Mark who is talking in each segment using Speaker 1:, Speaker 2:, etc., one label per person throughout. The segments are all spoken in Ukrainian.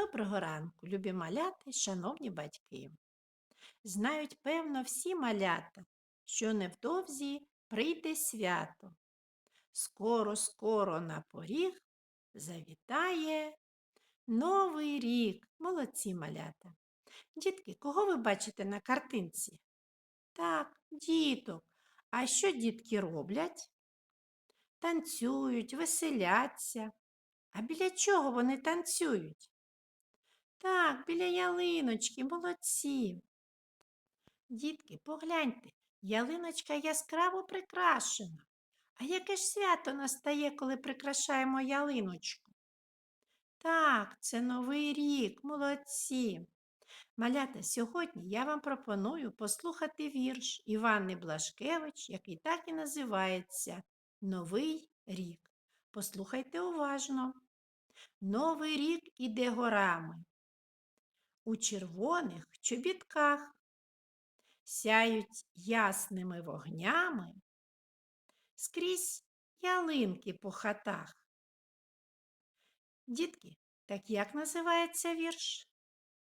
Speaker 1: Доброго ранку, любі маляти, шановні батьки. Знають, певно, всі малята, що невдовзі прийде свято. Скоро, скоро на поріг завітає Новий рік. Молодці малята. Дітки, кого ви бачите на картинці? Так, діток. А що дітки роблять? Танцюють, веселяться. А біля чого вони танцюють? Так, біля ялиночки, молодці. Дітки, погляньте, ялиночка яскраво прикрашена. А яке ж свято настає, коли прикрашаємо ялиночку? Так, це Новий рік, молодці. Малята, сьогодні я вам пропоную послухати вірш Іванни Блашкевич, який так і називається Новий рік. Послухайте уважно. Новий рік іде горами. У червоних чобітках сяють ясними вогнями скрізь ялинки по хатах. Дітки, так як називається вірш?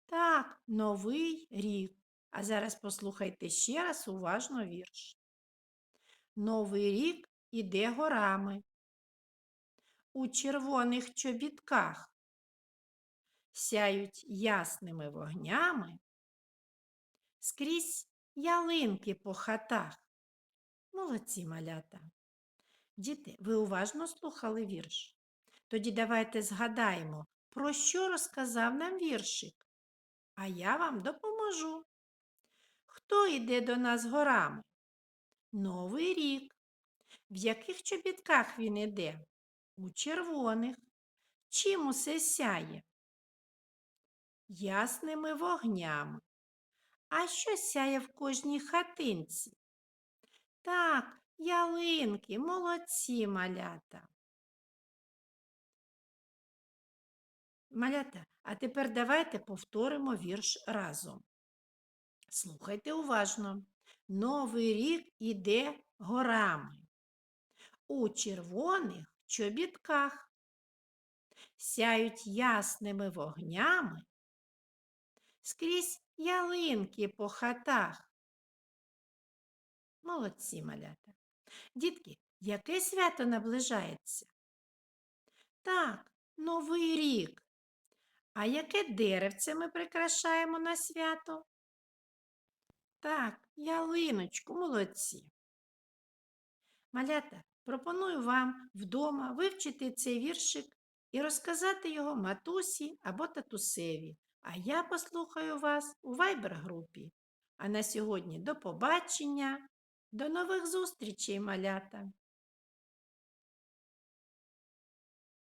Speaker 1: Так, Новий рік. А зараз послухайте ще раз уважно вірш. Новий рік іде горами. У червоних чобітках сяють ясними вогнями скрізь ялинки по хатах. Молодці малята. Діти, ви уважно слухали вірш? Тоді давайте згадаємо, про що розказав нам віршик. А я вам допоможу. Хто йде до нас горами? Новий рік. В яких чобітках він іде? У червоних. Чим усе сяє? Ясними вогнями. А що сяє в кожній хатинці? Так, ялинки, молодці малята. Малята, а тепер давайте повторимо вірш разом. Слухайте уважно. Новий рік іде горами. У червоних чобітках сяють ясними вогнями скрізь ялинки по хатах. Молодці малята. Дітки, яке свято наближається? Так, Новий рік. А яке деревце ми прикрашаємо на свято? Так, ялиночку, молодці. Малята, пропоную вам вдома вивчити цей віршик і розказати його матусі або татусеві. А я послухаю вас у вайбер-групі. А на сьогодні до побачення, до нових зустрічей, малята!